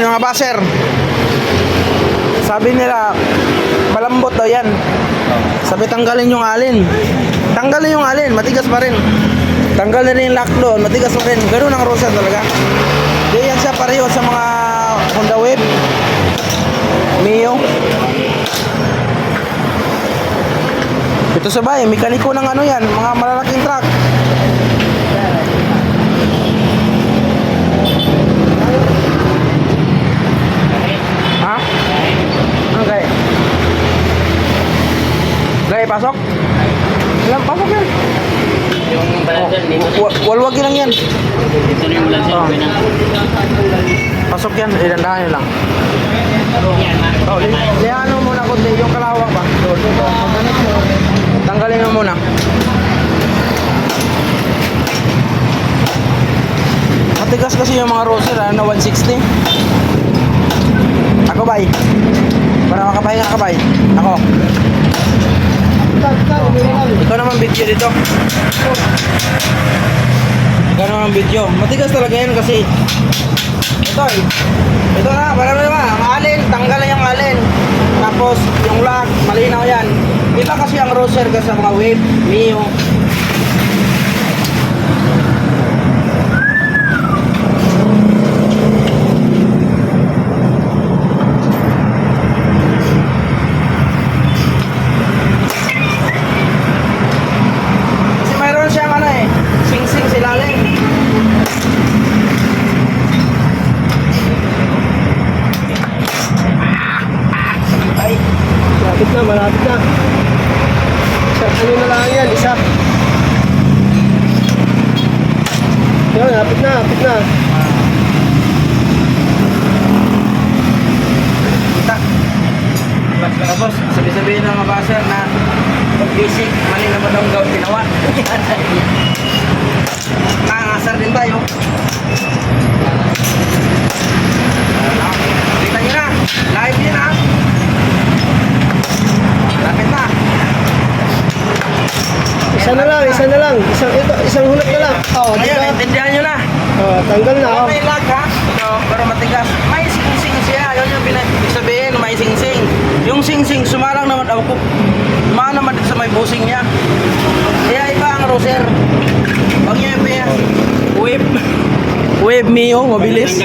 yan, mga baser. Sabi nila, malambot daw yan. Sabi tanggalin yung alin. Tanggalin yung alin, matigas pa rin. Tanggalin rin yung lock doon, matigas pa rin. Ganun ang Roser talaga. Di yan siya pareho sa mga Honda Wave. Mio. Ito sa bahay, mekaniko ng ano yan, mga malalaking truck. Ha? Ano gay? Gay, pasok? Ilang pasok yan? Yung balancer, dito na. Wa- Walwagi lang yan. Dito na yung balancer. Na. Pasok yan, ilandahan nyo lang. Oh, li liano muna kundi yung kalawang ba? Tanggalin mo muna. Matigas kasi yung mga roser ah, na 160. Ako bay. Para makapahinga ka bay. Ako. Ikaw naman video dito. Ikaw naman video. Matigas talaga yan kasi ito eh. Ito na, para mo naman. Ang alin, tanggal na yung alin. Tapos, yung lock, malinaw yan. Iba kasi ang roser ka sa mga wave, Mio. Kasi mayroon siyang ano eh, sing-sing silalim. Ay, Malapit na, malapit na. Ano na lang yan, isa. Yun, lapit na, lapit na. kita. Tapos, sabi-sabihin ng mga baser na pag-basic, mali naman ang gawin ginawa. Nangasar din tayo. Kita nyo na, live yun ha. Lapit na. Isa na lang, isa na lang. Isang, ito, isang hulot na lang. Oo, di ba? intindihan nyo na. Oh, tanggal na. Oh. May lag ha, pero, pero matigas. May sing-sing siya. Yun yung pinag sabihin, may sing-sing. Yung sing-sing, sumarang naman daw ko. Sumarang naman dito sa may busing niya. Kaya iba ang roser. Huwag niyo yung Wave. Wave Mio, mabilis.